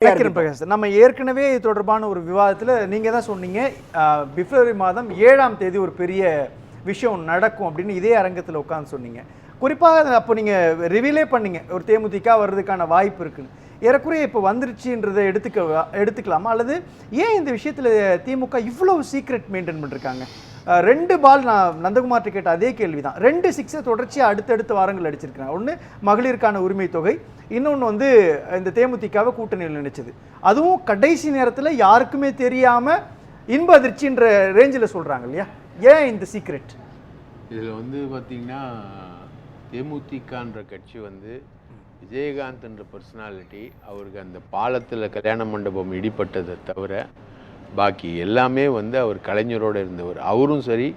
கிரண் பிரகாஷ் நம்ம ஏற்கனவே இது தொடர்பான ஒரு விவாதத்தில் நீங்கள் தான் சொன்னீங்க ஆஹ், பிப்ரவரி மாதம் ஏழாம் தேதி ஒரு பெரிய விஷயம் நடக்கும் அப்படின்னு இதே அரங்கத்தில் உட்காந்து சொன்னீங்க. குறிப்பாக அப்போ நீங்கள் ரிவீலே பண்ணீங்க ஒரு தேமுதிக வர்றதுக்கான வாய்ப்பு இருக்குன்னு. ஏறக்குறைய இப்போ வந்துருச்சுன்றதை எடுத்துக்க எடுத்துக்கலாமா? அல்லது ஏன் இந்த விஷயத்தில் திமுக இவ்வளோ சீக்ரெட் மெயின்டைன் பண்ணிருக்காங்க? ரெண்டு பால் நான் நந்தகுமார்ட்ட கேட்ட அதே கேள்வி தான் ரெண்டு சிக்ஸை தொடர்ச்சியாக அடுத்தடுத்த வாரங்கள் அடிச்சிருக்காங்க ஒன்று மகளிருக்கான உரிமை தொகை இன்னொன்று வந்து இந்த தேமுதிகவை கூட்டணியில் நினைச்சது. அதுவும் கடைசி நேரத்தில் யாருக்குமே தெரியாமல் இன்ப அதிர்ச்சின்ற ரேஞ்சில் சொல்கிறாங்க இல்லையா? ஏன் இந்த சீக்ரெட் இதில் வந்து பார்த்தீங்கன்னா தேமுதிகன்ற கட்சி வந்து விஜயகாந்த்ன்ற பர்சனாலிட்டி அவருக்கு அந்த பாலத்தில் கல்யாண மண்டபம் இடிப்பட்டதை தவிர பாக்கி எல்லாமே வந்து அவர் கலைஞரோடு இருந்தவர். அவரும் சரி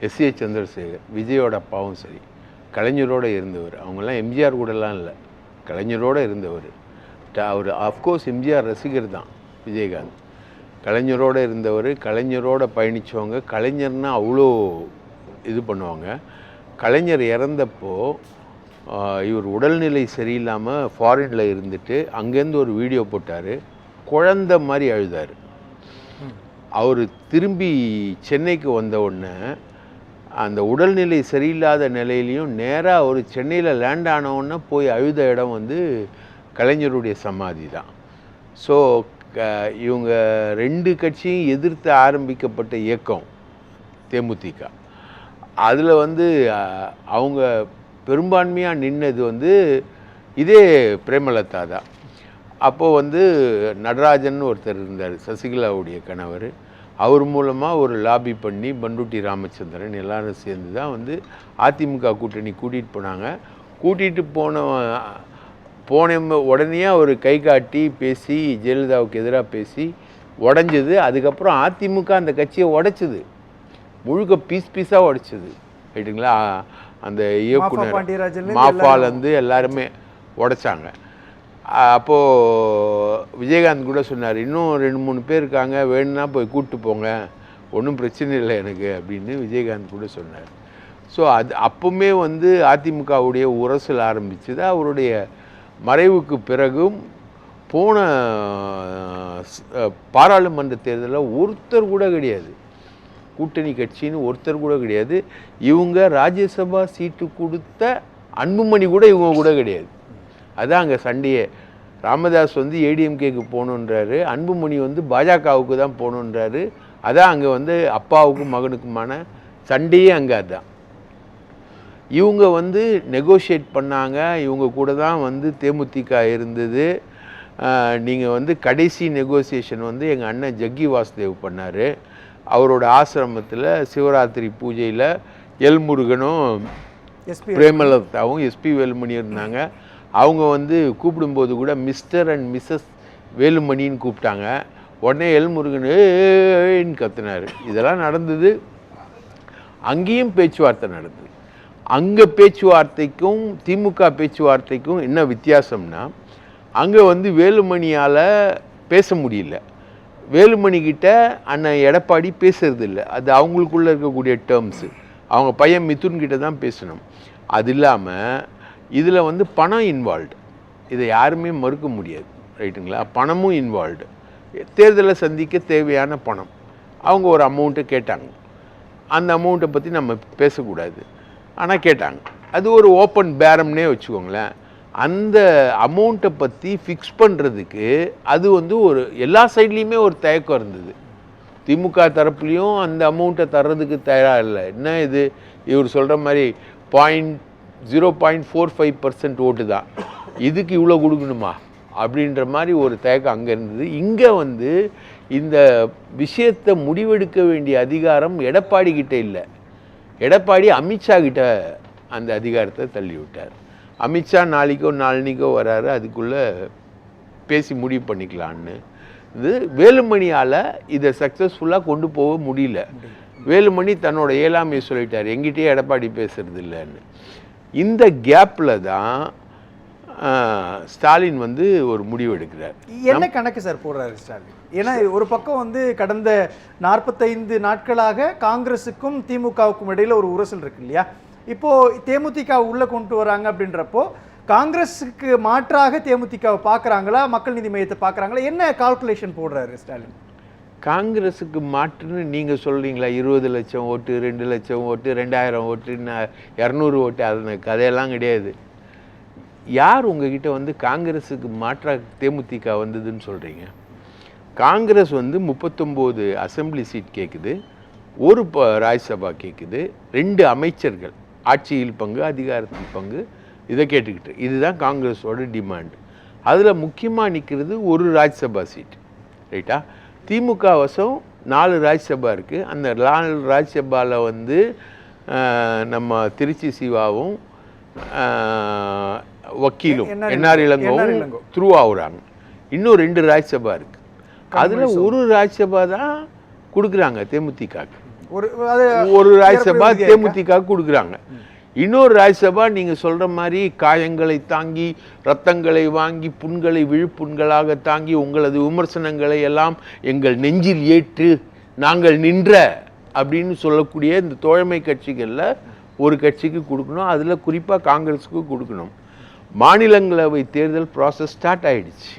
எஸ். ஏ. சந்திரசேகர் விஜயோட அப்பாவும் சரி கலைஞரோடு இருந்தவர். அவங்கெல்லாம் எம்ஜிஆர் கூடலாம் இல்லை கலைஞரோடு இருந்தவர். அவர் அஃப்கோர்ஸ் எம்ஜிஆர் ரசிகர் தான் விஜயகாந்த். கலைஞரோடு இருந்தவர் கலைஞரோடு பயணித்தவங்க கலைஞர்னா அவ்வளோ இது பண்ணுவாங்க. கலைஞர் இறந்தப்போ இவர் உடல்நிலை சரியில்லாமல் ஃபாரினில் இருந்துட்டு அங்கேருந்து ஒரு வீடியோ போட்டார். குழந்த மாதிரி அழுதார். அவர் திரும்பி சென்னைக்கு வந்த உடனே அந்த உடல்நிலை சரியில்லாத நிலையிலையும் நேராக அவர் சென்னையில் லேண்ட் ஆனவுடனே போய் அழுத இடம் வந்து கலைஞருடைய சமாதி தான். ஸோ இவங்க ரெண்டு கட்சியும் எதிர்த்து ஆரம்பிக்கப்பட்ட இயக்கம் தேமுதிக. அதில் வந்து அவங்க பெரும்பான்மையாக நின்னது வந்து இதே பிரேமலதா தான். அப்போது வந்து நடராஜன் ஒருத்தர் இருந்தார் சசிகலாவுடைய கணவர். அவர் மூலமாக ஒரு லாபி பண்ணி பண்டுட்டி ராமச்சந்திரன் எல்லாரும் சேர்ந்து தான் வந்து அதிமுக கூட்டணி கூட்டிகிட்டு போனாங்க. கூட்டிகிட்டு போன போன உடனே அவர் கை காட்டி பேசி ஜெயலலிதாவுக்கு எதிராக பேசி உடஞ்சது. அதுக்கப்புறம் அதிமுக அந்த கட்சியை உடைச்சது. முழுக்க பீஸ் பீஸாக உடைச்சது. ரைட்டுங்களா அந்த இயக்குனர் மாஃபாலேருந்து எல்லாருமே உடைச்சாங்க. அப்போது விஜயகாந்த் கூட சொன்னார் இன்னும் ரெண்டு மூணு பேர் இருக்காங்க வேணும்னா போய் கூப்பிட்டு போங்க. ஒன்றும் பிரச்சனை இல்லை எனக்கு அப்படின்னு விஜயகாந்த் கூட சொன்னார். ஸோ அது அப்பவுமே வந்து அதிமுகவுடைய உரசல் ஆரம்பிச்சது அவருடைய மறைவுக்கு பிறகும் போன பாராளுமன்ற தேர்தலில் ஒருத்தர் கூட கிடையாது. கூட்டணி கட்சின்னு ஒருத்தர் கூட கிடையாது. இவங்க ராஜ்யசபா சீட்டு கொடுத்த அன்புமணி கூட இவங்க கூட கிடையாது. அதான் அங்கே சண்டையே. ராமதாஸ் வந்து ஏடிஎம்கேக்கு போகணுன்றாரு. அன்புமணி வந்து பாஜகவுக்கு தான் போகணுன்றாரு. அதான் அங்கே வந்து அப்பாவுக்கும் மகனுக்குமான சண்டையே அங்கே அதுதான் இவங்க வந்து நெகோஷியேட் பண்ணாங்க. இவங்க கூட தான் வந்து தேமுதிக இருந்தது. நீங்கள் வந்து கடைசி நெகோசியேஷன் வந்து எங்கள் அண்ணன் ஜக்கி வாசுதேவ் பண்ணார். அவரோட ஆசிரமத்தில் சிவராத்திரி பூஜையில் எல்முருகனும் எஸ்பி பிரேமலதாவும் எஸ்பி வேலுமணி இருந்தாங்க. அவங்க வந்து கூப்பிடும்போது கூட மிஸ்டர் அண்ட் மிஸ்ஸஸ் வேலுமணின்னு கூப்பிட்டாங்க. உடனே எல்முருகன் கத்துனாரு. இதெல்லாம் நடந்தது. அங்கேயும் பேச்சுவார்த்தை நடந்தது. அங்கே பேச்சுவார்த்தைக்கும் திமுக பேச்சுவார்த்தைக்கும் என்ன வித்தியாசம்னா அங்கே வந்து வேலுமணியால் பேச முடியல. வேலுமணி கிட்ட அண்ணன் எடப்பாடி பேசுறது இல்லை அது அவங்களுக்குள்ள இருக்கக்கூடிய டேர்ம்ஸு அவங்க பையன் மிதுன் கிட்ட தான் பேசணும். அது இல்லாமல் இதில் வந்து பணம் இன்வால்வ்டு இதை யாருமே மறுக்க முடியாது. ரைட்டுங்களா? பணமும் இன்வால்வ்டு தேர்தலை சந்திக்க தேவையான பணம். அவங்க ஒரு அமௌண்ட்டை கேட்டாங்க. அந்த அமௌண்ட்டை பற்றி நம்ம பேசக்கூடாது. ஆனால் கேட்டாங்க. அது ஒரு ஓப்பன் பேரம்னே வச்சுக்கோங்களேன். அந்த அமௌண்ட்டை பற்றி ஃபிக்ஸ் பண்ணுறதுக்கு அது வந்து ஒரு எல்லா சைட்லேயுமே ஒரு தயக்கம் இருந்தது. திமுக தரப்புலையும் அந்த அமௌண்ட்டை தர்றதுக்கு தயாராக இல்லை. என்ன இது? இவர் சொல்கிற மாதிரி point zero point four five percent ஓட்டு தான். இதுக்கு இவ்வளோ கொடுக்கணுமா? அப்படின்ற மாதிரி ஒரு தயக்கம் அங்கே இருந்தது. இங்கே வந்து இந்த விஷயத்தை முடிவெடுக்க வேண்டிய அதிகாரம் எடப்பாடி கிட்டே இல்லை. எடப்பாடி அமித்ஷா கிட்ட அந்த அதிகாரத்தை தள்ளிவிட்டார். அமித்ஷா நாளைக்கோ நாளன்னைக்கோ வராரு அதுக்குள்ளே பேசி முடிவு பண்ணிக்கலான்னு. இது வேலுமணியால் இதை சக்ஸஸ்ஃபுல்லாக கொண்டு போக முடியல. வேலுமணி தன்னோட இயலாமையை சொல்லிட்டார் எங்கிட்டயே எடப்பாடி பேசுறது இல்லைன்னு. இந்த கேப்பில் தான் ஸ்டாலின் வந்து ஒரு முடிவு எடுக்கிறார். என்ன கணக்கு சார் போடுறாரு ஸ்டாலின்? ஏன்னா ஒரு பக்கம் வந்து கடந்த நாற்பத்தைந்து நாட்களாக காங்கிரஸுக்கும் திமுகவுக்கும் இடையில ஒரு உரசல் இருக்கு இல்லையா? இப்போது தேமுதிக உள்ளே கொண்டு வராங்க அப்படின்றப்போ காங்கிரஸுக்கு மாற்றாக தேமுதிகவை பார்க்குறாங்களா? மக்கள் நீதி மையத்தை பார்க்குறாங்களா? என்ன கால்குலேஷன் போடுறாரு ஸ்டாலின்? காங்கிரஸுக்கு மாற்றுன்னு நீங்கள் சொல்கிறீங்களா இருபது லட்சம் ஓட்டு ரெண்டு லட்சம் ஓட்டு ரெண்டாயிரம் ஓட்டு ந- இரநூறு ஓட்டு அது கதையெல்லாம் கிடையாது. யார் உங்ககிட்ட வந்து காங்கிரஸுக்கு மாற்றாக தேமுதிக வந்ததுன்னு சொல்கிறீங்க காங்கிரஸ் வந்து முப்பத்தொம்போது அசெம்பிளி சீட் கேட்குது ஒரு ப ராஜ்யசபா கேட்குது ரெண்டு அமைச்சர்கள். ஆட்சியில் பங்கு அதிகாரத்தில் பங்கு இதை கேட்டுக்கிட்டு. இதுதான் காங்கிரஸோட டிமாண்ட் அதில் முக்கியமாக நிற்கிறது ஒரு ராஜ்யசபா சீட் ரைட்டா திமுக வசம் நாலு ராஜ்யசபா இருக்குது அந்த நாலு ராஜ்யசபாவில் வந்து நம்ம திருச்சி சிவாவும் வக்கீலும் என்ஆர் என்ஆர் இளங்கோ. என்ஆர் இளங்கோவும் இளங்கோ. த்ரூ ஆகுறாங்க. இன்னும் ரெண்டு ராஜ்யசபா இருக்குது அதில் ஒரு ராஜ்யசபா தான் கொடுக்குறாங்க தேமுதிகக்கு ஒரு அது ஒரு ராஜ்யசபா? தேமுதிக கொடுக்குறாங்க. இன்னொரு ராஜ்யசபா நீங்க சொல்ற மாதிரி காயங்களை தாங்கி ரத்தங்களை வாங்கி புண்களை விழுப்புண்களாக தாங்கி உங்களது விமர்சனங்களை எல்லாம் எங்கள் நெஞ்சில் ஏற்று நாங்கள் நின்ற அப்படின்னு சொல்லக்கூடிய இந்த தோழமை கட்சிகள்ல ஒரு கட்சிக்கு கொடுக்கணும். அதுல குறிப்பா காங்கிரஸுக்கு கொடுக்கணும். மாநிலங்களவை தேர்தல் ப்ராசஸ் ஸ்டார்ட் ஆயிடுச்சு.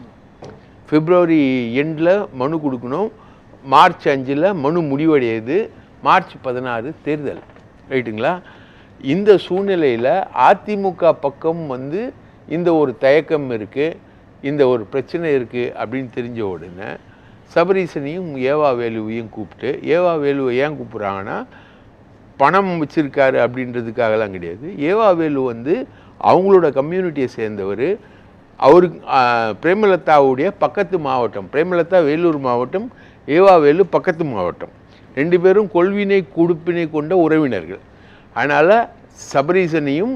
பிப்ரவரி எண்டில் மனு கொடுக்கணும். மார்ச் அஞ்சில் மனு முடிவடையுது. மார்ச் பதினாறு தேர்தல். ரைட்டுங்களா இந்த சூழ்நிலையில் அதிமுக பக்கம் வந்து இந்த ஒரு தயக்கம் இருக்குது இந்த ஒரு பிரச்சனை இருக்குது அப்படின்னு தெரிஞ்ச உடனே சபரீசனையும் ஏவா வேலுவையும் கூப்பிட்டு ஏவா வேலுவை ஏன் கூப்பிட்றாங்கன்னா பணம் வச்சிருக்காரு அப்படின்றதுக்காகலாம் கிடையாது. ஏவா வேலு வந்து அவங்களோட கம்யூனிட்டியை சேர்ந்தவர். அவருக்கு பிரேமலதாவுடைய பக்கத்து மாவட்டம் பிரேமலதா வேலூர் மாவட்டம் ஏவா வேலு பக்கத்து மாவட்டம். ரெண்டு பேரும் கொள்வினை கொடுப்பினை கொண்ட உறவினர்கள். அதனால் சபரீசனையும்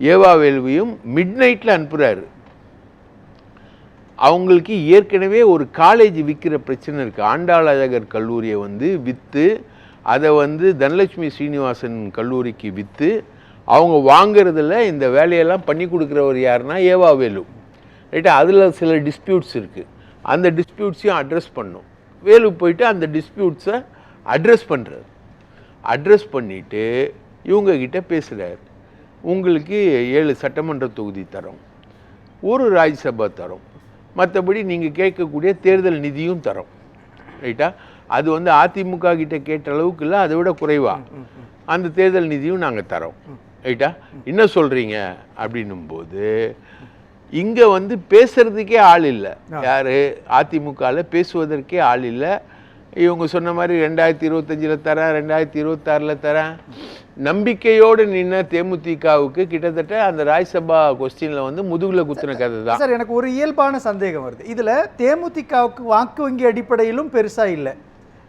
ஏவா வேல்வியும் மிட் நைட்டில் அனுப்புகிறாரு அவங்களுக்கு ஏற்கனவே ஒரு காலேஜ் விற்கிற பிரச்சனை இருக்குது ஆண்டாளகர் கல்லூரியை வந்து விற்று அதை வந்து தனலட்சுமி ஸ்ரீனிவாசன் கல்லூரிக்கு விற்று அவங்க வாங்கிறதுல இந்த வேலையெல்லாம் பண்ணி கொடுக்குறவர் யாருன்னா ஏவா வேலு. ரைட்டா அதில் சில டிஸ்பியூட்ஸ் இருக்குது அந்த டிஸ்பியூட்ஸையும் அட்ரஸ் பண்ணும். வேலு போயிட்டு அந்த டிஸ்பியூட்ஸை அட்ரஸ் பண்ணுறாரு அட்ரஸ் பண்ணிவிட்டு இவங்க கிட்ட பேசுகிறார் உங்களுக்கு ஏழு சட்டமன்ற தொகுதி தரோம். ஒரு ராஜ்யசபா தரோம். மற்றபடி நீங்கள் கேட்கக்கூடிய தேர்தல் நிதியும் தரோம். ரைட்டா? அது வந்து அதிமுக கிட்ட கேட்ட அளவுக்கு இல்லை அதை விட குறைவா? அந்த தேர்தல் நிதியும் நாங்கள் தரோம். ரைட்டா? என்ன சொல்கிறீங்க அப்படின்னும்போது இங்கே வந்து பேசுறதுக்கே ஆள் இல்லை. யார்? அதிமுகவில் பேசுவதற்கே ஆள் இல்லை. இவங்க சொன்ன மாதிரி ரெண்டாயிரத்தி இருபத்தஞ்சில் தரேன் ரெண்டாயிரத்தி இருபத்தாறில் தரேன். நம்பிக்கையோடு நின்ன தேமுதிகவுக்கு கிட்டத்தட்ட அந்த ராஜ்யசபா கொஸ்டினில் வந்து முதுகுல குத்துன கதை தான் சார் எனக்கு ஒரு இயல்பான சந்தேகம் வருது. இதுல தேமுதிகவுக்கு வாக்கு வங்கி அடிப்படையிலும் பெருசா இல்லை.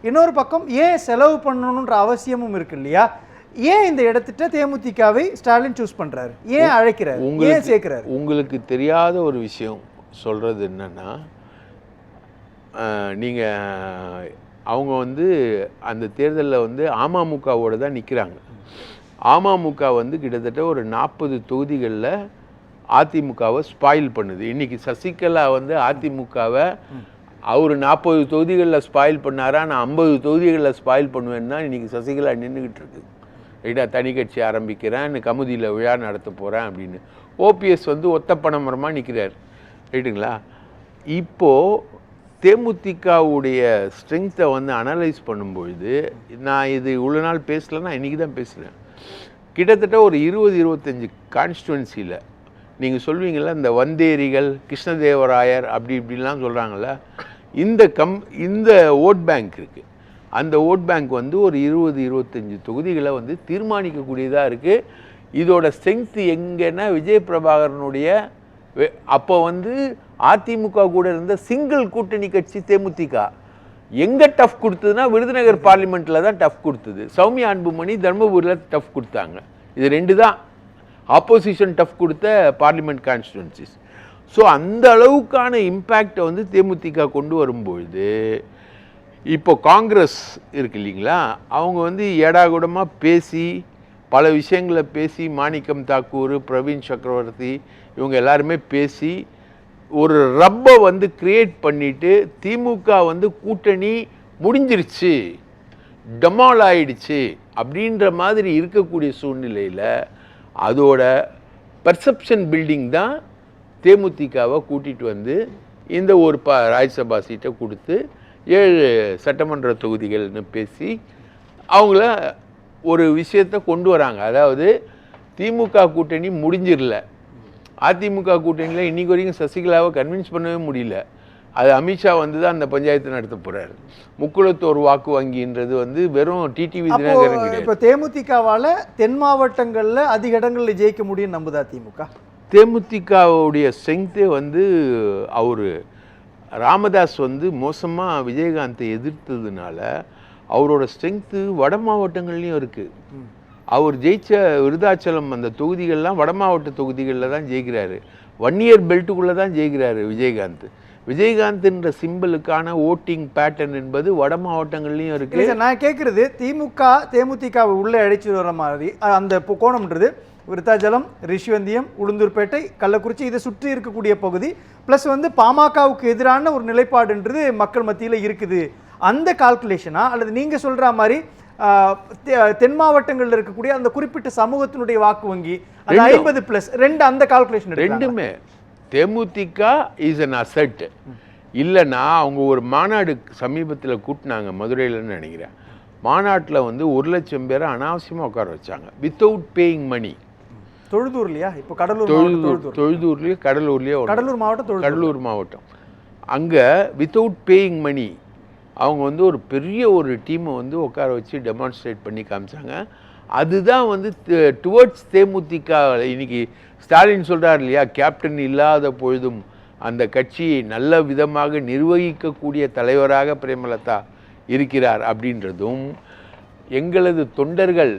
இன்னொரு பக்கம் ஏன் செலவு பண்ணணுன்ற அவசியமும் இருக்கு இல்லையா? ஏன் இந்த இடத்திட்ட தேமுதிகவை ஸ்டாலின் சூஸ் பண்றாரு? ஏன் அழைக்கிறாரு? ஏன் சேர்க்கிறாரு? உங்களுக்கு தெரியாத ஒரு விஷயம் சொல்கிறது என்னன்னா நீங்கள் அவங்க வந்து அந்த தேர்தலில் வந்து அமமுகவோடு தான் நிற்கிறாங்க அமமுக வந்து கிட்டத்தட்ட ஒரு நாற்பது தொகுதிகளில் அதிமுகவை ஸ்பாயில் பண்ணுது. இன்னைக்கு சசிகலா வந்து அதிமுகவை அவர் நாற்பது தொகுதிகளில் ஸ்பாயில் பண்ணாரா? நான் ஐம்பது தொகுதிகளில் ஸ்பாயில் பண்ணுவேன்னா இன்றைக்கி சசிகலா நின்றுக்கிட்டு இருக்கு. ரைட்டா தனி கட்சி ஆரம்பிக்கிறேன் கமுதியில் விழா நடத்த போகிறேன் அப்படின்னு. ஓபிஎஸ் வந்து ஒத்த பணமரமாக நிற்கிறார் ரைட்டுங்களா இப்போது தேமுதிகவுடைய ஸ்ட்ரென்த்தை வந்து அனலைஸ் பண்ணும்பொழுது நான் இது இவ்வளோ நாள் பேசலைன்னா இன்றைக்கி தான் பேசுகிறேன் கிட்டத்தட்ட ஒரு இருபது இருபத்தஞ்சி கான்ஸ்டுவன்சியில் நீங்கள் சொல்வீங்கள்ல இந்த வந்தேரிகள் கிருஷ்ணதேவராயர் அப்படி இப்படிலாம் சொல்கிறாங்கள இந்த கம் இந்த ஓட் பேங்க் இருக்குது அந்த ஓட் பேங்க் வந்து ஒரு இருபது இருபத்தஞ்சி தொகுதிகளை வந்து தீர்மானிக்கக்கூடியதாக இருக்குது இதோட ஸ்ட்ரென்த்து எங்கன்னா விஜய் பிரபாகரனுடைய அப்போ வந்து அதிமுக கூட இருந்த சிங்கிள் கூட்டணி கட்சி தேமுதிக. எங்கே டஃப் கொடுத்ததுன்னா விருதுநகர் பார்லிமெண்ட்டில் தான் டஃப் கொடுத்தது. சௌமியா அன்புமணி தர்மபுரியில் டஃப் கொடுத்தாங்க. இது ரெண்டு தான். ஆப்போசிஷன் டஃப் கொடுத்த பார்லிமெண்ட் கான்ஸ்டுவன்சிஸ் ஸோ அந்த அளவுக்கான இம்பேக்டை வந்து தேமுதிக கொண்டு வரும்பொழுது இப்போ காங்கிரஸ் இருக்கு இல்லைங்களா? அவங்க வந்து ஏடாகூடமாக பேசி பல விஷயங்களை பேசி மாணிக்கம் தாக்கூர் பிரவீன் சக்கரவர்த்தி இவங்க எல்லாருமே பேசி ஒரு ரப்பை வந்து கிரியேட் பண்ணிட்டு திமுக வந்து கூட்டணி முடிஞ்சிருச்சு டமால் ஆயிடுச்சு அப்படின்ற மாதிரி இருக்கக்கூடிய சூழ்நிலையில் அதோட பர்செப்ஷன் பில்டிங் தான் தேமுதிகவை கூட்டிகிட்டு வந்து இந்த ஒரு ப ராஜ்யசபா சீட்டை கொடுத்து ஏழு சட்டமன்ற தொகுதிகள்னு பேசி அவங்கள ஒரு விஷயத்தை கொண்டு வராங்க. அதாவது திமுக கூட்டணி முடிஞ்சிடல அதிமுக கூட்டணியில் இன்னைக்கு வரைக்கும் சசிகலாவை கன்வின்ஸ் பண்ணவே முடியல. அது அமித்ஷா வந்து தான் அந்த பஞ்சாயத்து நடத்த போறாரு. முக்குளத்தோர் வாக்கு வங்கின்றது வந்து வெறும் டிடிவி தினகரன் கிடையாது. இப்போ தேமுதிகவால தென் மாவட்டங்கள்ல அதிக இடங்கள்ல ஜெயிக்க முடியும் நம்புதா திமுக? தேமுதிகவுடைய ஸ்ட்ரென்த்தே வந்து அவர் ராமதாஸ் வந்து மோசமாக விஜயகாந்தை எதிர்த்ததுனால அவரோட ஸ்ட்ரென்த்து வட மாவட்டங்கள்லையும் இருக்குது அவர் ஜெயிச்ச விருதாச்சலம் அந்த தொகுதிகள்லாம் வட மாவட்ட தொகுதிகளில் தான் ஜெயிக்கிறாரு. ஒன் இயர் பெல்ட்டுக்குள்ளே தான் ஜெயிக்கிறாரு விஜயகாந்த். விஜயகாந்த்ன்ற சிம்பிளுக்கான ஓட்டிங் பேட்டர்ன் என்பது வட மாவட்டங்கள்லையும் இல்லை இருக்குது சார் நான் கேட்குறது திமுக தேமுதிகவை உள்ளே அழைச்சிட்டு வர மாதிரி அந்த இப்போ கோணம்ன்றது விருத்தாச்சலம் ரிஷிவந்தியம் உளுந்தூர்பேட்டை கள்ளக்குறிச்சி இதை சுற்றி இருக்கக்கூடிய பகுதி ப்ளஸ் வந்து பாமகவுக்கு எதிரான ஒரு நிலைப்பாடுன்றது மக்கள் மத்தியில் இருக்குது. அந்த கால்குலேஷனா அல்லது நீங்கள் சொல்கிற மாதிரி தென் மாவட்டங்களில் இருக்கக்கூடிய அந்த குறிப்பிட்ட சமூகத்தினுடைய வாக்கு வங்கி அது. ஐம்பது ப்ளஸ் ரெண்டு அந்த கால்குலேஷன் ரெண்டுமே. தேமுதிக இஸ் அன் அசட் இல்லைன்னா அவங்க ஒரு மாநாடு சமீபத்தில் கூட்டினாங்க மதுரையிலன்னு நினைக்கிறேன். மாநாட்டில் வந்து ஒரு லட்சம் பேரை அனாவசியமாக உட்கார வச்சாங்க. வித்தவுட் பேயிங் மணி தொழுதூர் இல்லையா இப்போ கடலூர் தொழுதூர் தொழுதூர். தொழுதூர்லேயோ கடலூர்லேயோ. கடலூர் மாவட்டம் கடலூர் மாவட்டம். அங்கே வித்தவுட் பேயிங் மணி அவங்க வந்து ஒரு பெரிய ஒரு டீமை வந்து உட்கார வச்சு டெமான்ஸ்ட்ரேட் பண்ணி காமிச்சாங்க. அதுதான் வந்து டுவர்ட்ஸ் தேமுதிக இன்னைக்கு ஸ்டாலின் சொல்கிறார் இல்லையா கேப்டன் இல்லாத பொழுதும் அந்த கட்சியை நல்ல விதமாக நிர்வகிக்கக்கூடிய தலைவராக பிரேமலதா இருக்கிறார் அப்படின்றதும் எங்களது தொண்டர்கள்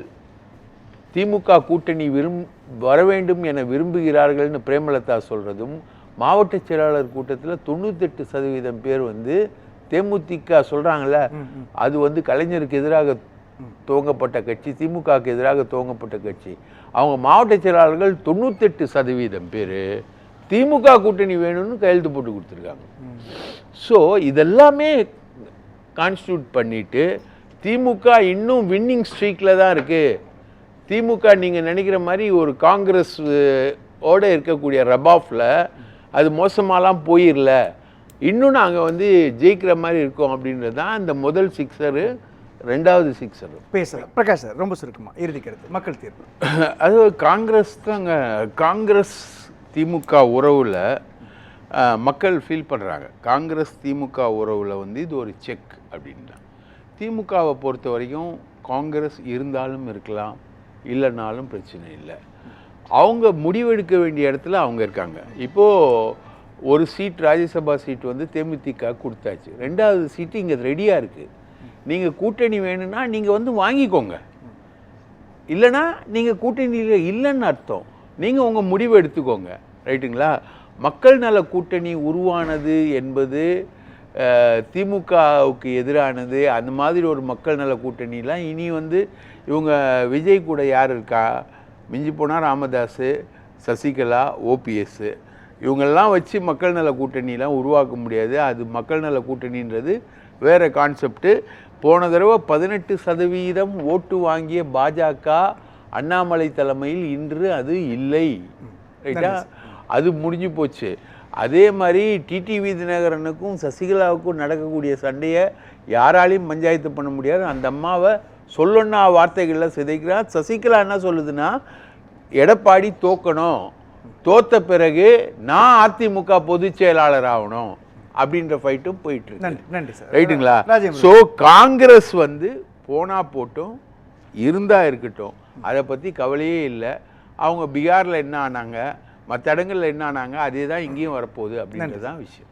திமுக கூட்டணி விரும் வர வேண்டும் என விரும்புகிறார்கள்னு பிரேமலதா சொல்கிறதும் மாவட்ட செயலாளர் கூட்டத்தில் தொண்ணூத்தெட்டு சதவீதம் பேர் வந்து தேமுதிக சொல்றாங்கல்ல அது வந்து கலைஞருக்கு எதிராக துவங்கப்பட்ட கட்சி திமுகவுக்கு எதிராக துவங்கப்பட்ட கட்சி. அவங்க மாவட்ட செயலாளர்கள் தொண்ணூத்தெட்டு சதவீதம் பேர் திமுக கூட்டணி வேணும்னு கையெழுத்து போட்டு கொடுத்துருக்காங்க. ஸோ இதெல்லாமே கான்ஸ்டியூட் பண்ணிட்டு திமுக இன்னும் வின்னிங் ஸ்ட்ரீக்கில் தான் இருக்கு. திமுக நீங்கள் நினைக்கிற மாதிரி ஒரு காங்கிரஸ் ஓட இருக்கக்கூடிய ரபாஃபில் அது மோசமாலாம் போயிடல இன்னும் நாங்கள் வந்து ஜெயிக்கிற மாதிரி இருக்கோம் அப்படின்றது தான் அந்த முதல் சிக்ஸரு ரெண்டாவது சிக்ஸரு பேசலாம் பிரகாஷ் சார் ரொம்ப சுருக்கமா இறுதி கருத்து மக்கள் தீர்ப்பு. அது காங்கிரஸ் தாங்க காங்கிரஸ் திமுக உறவில் மக்கள் ஃபீல் பண்ணுறாங்க காங்கிரஸ் திமுக உறவில் வந்து இது ஒரு செக் அப்படின்றாங்க. திமுகவை பொறுத்த வரைக்கும் காங்கிரஸ் இருந்தாலும் இருக்கலாம் இல்லைனாலும் பிரச்சனை இல்லை. அவங்க முடிவெடுக்க வேண்டிய இடத்துல அவங்க இருக்காங்க. இப்போது ஒரு சீட் ராஜ்யசபா சீட் வந்து தேமுதிக கொடுத்தாச்சு. ரெண்டாவது சீட்டு இங்கே ரெடியாக இருக்குது நீங்கள் கூட்டணி வேணும்னா நீங்கள் வந்து வாங்கிக்கோங்க. இல்லைன்னா நீங்கள் கூட்டணியில் இல்லைன்னு அர்த்தம். நீங்கள் உங்கள் முடிவு எடுத்துக்கோங்க. ரைட்டுங்களா? மக்கள் நல கூட்டணி உருவானது என்பது திமுகவுக்கு எதிரானது அந்த மாதிரி ஒரு மக்கள் நல கூட்டணிலாம் இனி வந்து இவங்க விஜய் கூட யார் இருக்கா? மிஞ்சி போனால் ராமதாஸ் சசிகலா ஓபிஎஸ்ஸு இவங்கெல்லாம் வச்சு மக்கள் நல கூட்டணிலாம் உருவாக்க முடியாது. அது மக்கள் நல கூட்டணின்றது வேற கான்செப்ட்டு போன தடவை பதினெட்டு சதவீதம் ஓட்டு வாங்கிய பாஜக அண்ணாமலை தலைமையில் இன்று அது இல்லை. ரைட்டா? அது முடிஞ்சு போச்சு. அதே மாதிரி டிடிவி தினகரனுக்கும் சசிகலாவுக்கும் நடக்கக்கூடிய சண்டையை யாராலையும் பஞ்சாயத்து பண்ண முடியாது. அந்த அம்மாவை சொல்லொன்னா வார்த்தைகளில் சிதைக்கிறார். சசிகலா என்ன சொல்லுதுன்னா எடப்பாடி தோக்கணும். தோத்த பிறகு நான் அதிமுக பொதுச் செயலாளர் ஆகணும் அப்படின்ற ஃபைட்டும் போயிட்டு இருக்கு. நன்றி சார். ரைட்டுங்களா? ஸோ காங்கிரஸ் வந்து போனா போட்டும் இருந்தா இருக்கட்டும். அதை பத்தி கவலையே இல்லை. அவங்க பீகார்ல என்ன ஆனாங்க மற்ற இடங்கள்ல என்ன ஆனாங்க அதே தான் இங்கேயும் வரப்போகுது அப்படின்றது தான் விஷயம்.